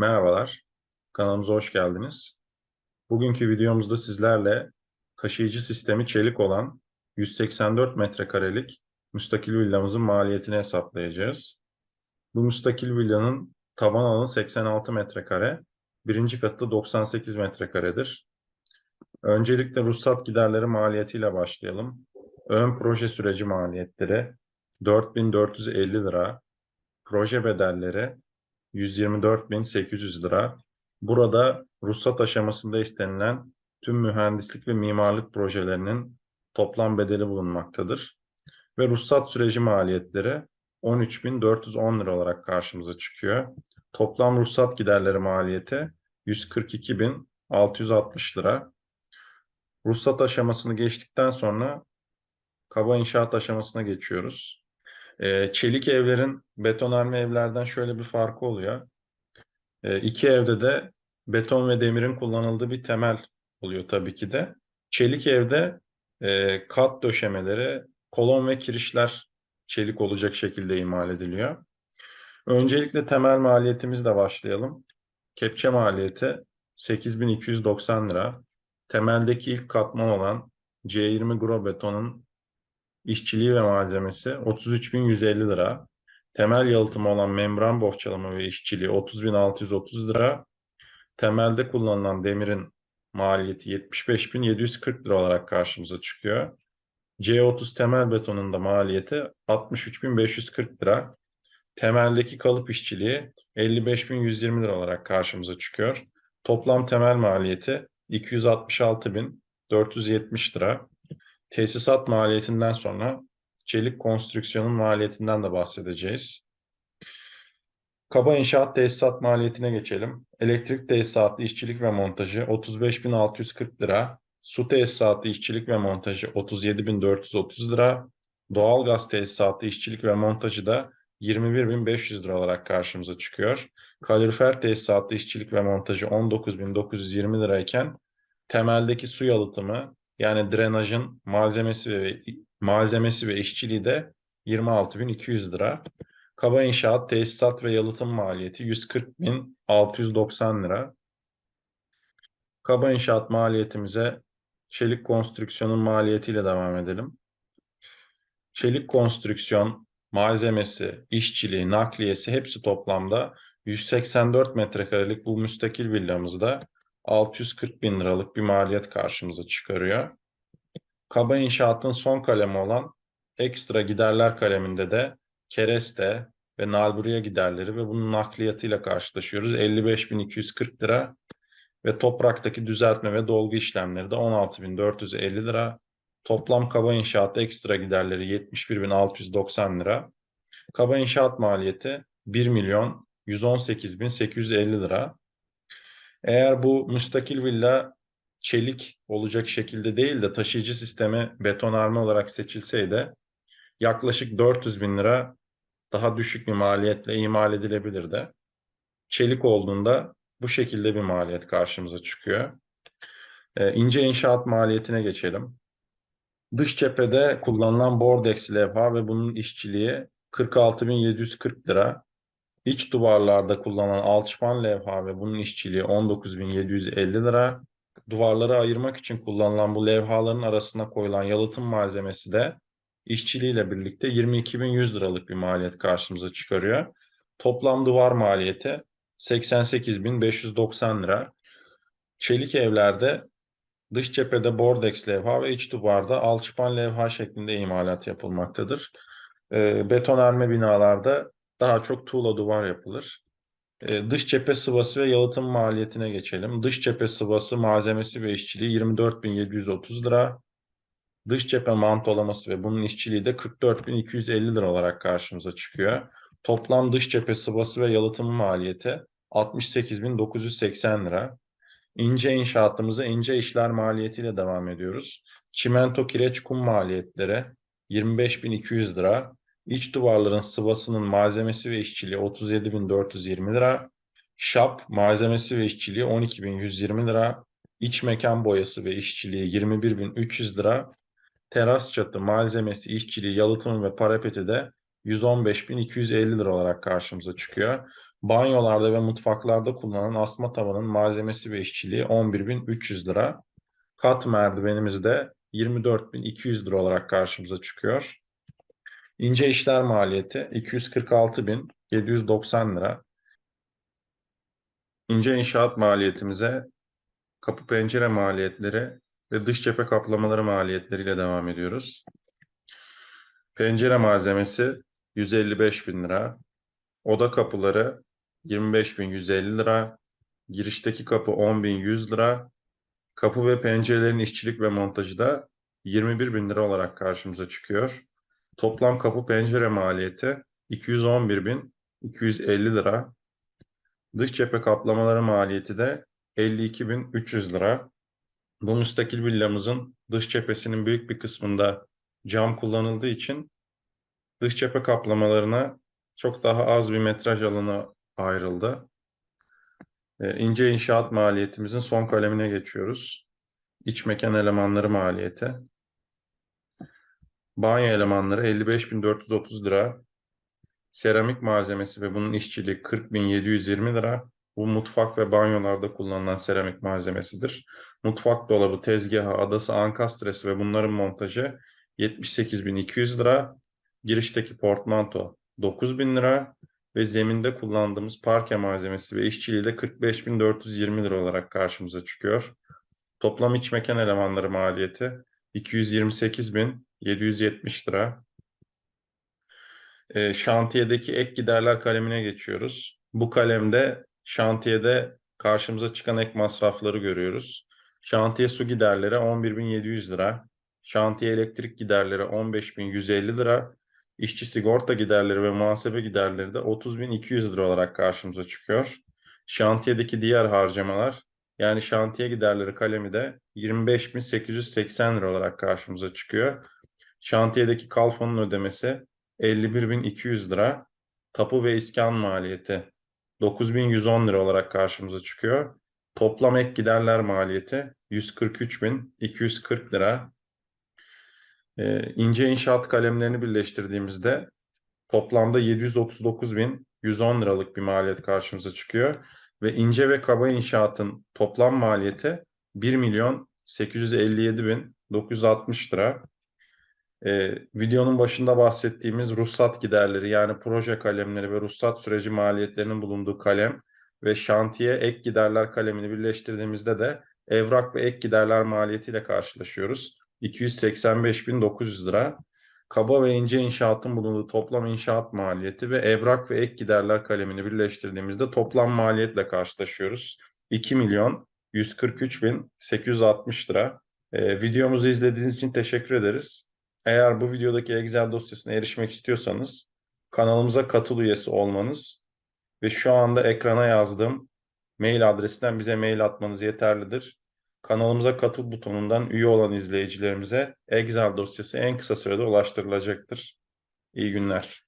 Merhabalar, kanalımıza hoş geldiniz. Bugünkü videomuzda sizlerle taşıyıcı sistemi çelik olan 184 metrekarelik müstakil villamızın maliyetini hesaplayacağız. Bu müstakil villanın tavan alanı 86 metrekare, birinci katı 98 metrekaredir. Öncelikle ruhsat giderleri maliyetiyle başlayalım. Ön proje süreci maliyetleri 4450 lira, proje bedelleri 124.800 lira. Burada ruhsat aşamasında istenilen tüm mühendislik ve mimarlık projelerinin toplam bedeli bulunmaktadır. Ve ruhsat süreci maliyetleri 13.410 lira olarak karşımıza çıkıyor. Toplam ruhsat giderleri maliyeti 142.660 lira. Ruhsat aşamasını geçtikten sonra kaba inşaat aşamasına geçiyoruz. E, çelik evlerin betonarme evlerden şöyle bir farkı oluyor. E, iki evde de beton ve demirin kullanıldığı bir temel oluyor tabii ki de. Çelik evde e, kat döşemeleri, kolon ve kirişler çelik olacak şekilde imal ediliyor. Öncelikle temel maliyetimizle başlayalım. Kepçe maliyeti 8290 lira. Temeldeki ilk katman olan C20 Gro betonun işçiliği ve malzemesi 33.150 lira. Temel yalıtımı olan membran bohçalama ve işçiliği 30.630 lira. Temelde kullanılan demirin maliyeti 75.740 lira olarak karşımıza çıkıyor. C30 temel betonun da maliyeti 63.540 lira. Temeldeki kalıp işçiliği 55.120 lira olarak karşımıza çıkıyor. Toplam temel maliyeti 266.470 lira. Tesisat maliyetinden sonra çelik konstrüksiyonun maliyetinden de bahsedeceğiz. Kaba inşaat tesisat maliyetine geçelim. Elektrik tesisatı işçilik ve montajı 35.640 lira. Su tesisatı işçilik ve montajı 37.430 lira. Doğalgaz tesisatı işçilik ve montajı da 21.500 lira olarak karşımıza çıkıyor. Kalorifer tesisatı işçilik ve montajı 19.920 lirayken temeldeki su yalıtımı yani drenajın malzemesi ve malzemesi ve işçiliği de 26.200 lira. Kaba inşaat, tesisat ve yalıtım maliyeti 140.690 lira. Kaba inşaat maliyetimize çelik konstrüksiyonun maliyetiyle devam edelim. Çelik konstrüksiyon, malzemesi, işçiliği, nakliyesi hepsi toplamda 184 metrekarelik bu müstakil villamızda 640 bin liralık bir maliyet karşımıza çıkarıyor. Kaba inşaatın son kalemi olan ekstra giderler kaleminde de kereste ve nalburiye giderleri ve bunun nakliyatıyla karşılaşıyoruz. 55.240 lira ve topraktaki düzeltme ve dolgu işlemleri de 16.450 lira. Toplam kaba inşaat ekstra giderleri 71.690 lira. Kaba inşaat maliyeti 1 milyon 118.850 lira. Eğer bu müstakil villa çelik olacak şekilde değil de taşıyıcı sistemi betonarme olarak seçilseydi yaklaşık 400 bin lira daha düşük bir maliyetle imal edilebilirdi. Çelik olduğunda bu şekilde bir maliyet karşımıza çıkıyor. Ee, ince inşaat maliyetine geçelim. Dış cephede kullanılan bordex levha ve bunun işçiliği 46.740 lira. İç duvarlarda kullanılan alçıpan levha ve bunun işçiliği 19.750 lira. Duvarları ayırmak için kullanılan bu levhaların arasına koyulan yalıtım malzemesi de işçiliğiyle birlikte 22.100 liralık bir maliyet karşımıza çıkarıyor. Toplam duvar maliyeti 88.590 lira. Çelik evlerde dış cephede bordex levha ve iç duvarda alçıpan levha şeklinde imalat yapılmaktadır. E, betonarme binalarda daha çok tuğla duvar yapılır. E, dış cephe sıvası ve yalıtım maliyetine geçelim. Dış cephe sıvası malzemesi ve işçiliği 24.730 lira. Dış cephe mantolaması ve bunun işçiliği de 44.250 lira olarak karşımıza çıkıyor. Toplam dış cephe sıvası ve yalıtım maliyeti 68.980 lira. İnce inşaatımıza ince işler maliyetiyle devam ediyoruz. Çimento kireç kum maliyetleri 25.200 lira. İç duvarların sıvasının malzemesi ve işçiliği 37.420 lira. Şap malzemesi ve işçiliği 12.120 lira. İç mekan boyası ve işçiliği 21.300 lira. Teras çatı malzemesi, işçiliği, yalıtımı ve parapeti de 115.250 lira olarak karşımıza çıkıyor. Banyolarda ve mutfaklarda kullanılan asma tavanın malzemesi ve işçiliği 11.300 lira. Kat merdivenimiz de 24.200 lira olarak karşımıza çıkıyor. İnce işler maliyeti 246.790 lira. İnce inşaat maliyetimize kapı pencere maliyetleri ve dış cephe kaplamaları maliyetleriyle devam ediyoruz. Pencere malzemesi 155 bin lira. Oda kapıları 25.150 lira. Girişteki kapı 10.100 lira. Kapı ve pencerelerin işçilik ve montajı da 21 bin lira olarak karşımıza çıkıyor. Toplam kapı pencere maliyeti 211.250 lira. Dış cephe kaplamaları maliyeti de 52.300 lira. Bu müstakil villamızın dış cephesinin büyük bir kısmında cam kullanıldığı için dış cephe kaplamalarına çok daha az bir metraj alanı ayrıldı. Ee, ince inşaat maliyetimizin son kalemine geçiyoruz. İç mekan elemanları maliyeti. Banyo elemanları 55.430 lira. Seramik malzemesi ve bunun işçiliği 40.720 lira. Bu mutfak ve banyolarda kullanılan seramik malzemesidir. Mutfak dolabı, tezgahı, adası, ankastresi ve bunların montajı 78.200 lira. Girişteki portmanto 9.000 lira ve zeminde kullandığımız parke malzemesi ve işçiliği de 45.420 lira olarak karşımıza çıkıyor. Toplam iç mekan elemanları maliyeti 228.770 lira. E, şantiyedeki ek giderler kalemine geçiyoruz. Bu kalemde şantiyede karşımıza çıkan ek masrafları görüyoruz. Şantiye su giderleri 11.700 lira. Şantiye elektrik giderleri 15.150 lira. İşçi sigorta giderleri ve muhasebe giderleri de 30.200 lira olarak karşımıza çıkıyor. Şantiyedeki diğer harcamalar yani şantiye giderleri kalemi de 25.880 lira olarak karşımıza çıkıyor. Şantiyedeki kalfanın ödemesi 51.200 lira. Tapu ve iskan maliyeti 9.110 lira olarak karşımıza çıkıyor. Toplam ek giderler maliyeti 143.240 lira. Ee, ince inşaat kalemlerini birleştirdiğimizde toplamda 739.110 liralık bir maliyet karşımıza çıkıyor. Ve ince ve kaba inşaatın toplam maliyeti 1 milyon 857.960 lira. Ee, videonun başında bahsettiğimiz ruhsat giderleri yani proje kalemleri ve ruhsat süreci maliyetlerinin bulunduğu kalem ve şantiye ek giderler kalemini birleştirdiğimizde de evrak ve ek giderler maliyetiyle karşılaşıyoruz. 285.900 lira. Kaba ve ince inşaatın bulunduğu toplam inşaat maliyeti ve evrak ve ek giderler kalemini birleştirdiğimizde toplam maliyetle karşılaşıyoruz. 2 milyon 143.860 lira. Ee, videomuzu izlediğiniz için teşekkür ederiz. Eğer bu videodaki Excel dosyasına erişmek istiyorsanız kanalımıza katıl üyesi olmanız ve şu anda ekrana yazdığım mail adresinden bize mail atmanız yeterlidir. Kanalımıza katıl butonundan üye olan izleyicilerimize Excel dosyası en kısa sürede ulaştırılacaktır. İyi günler.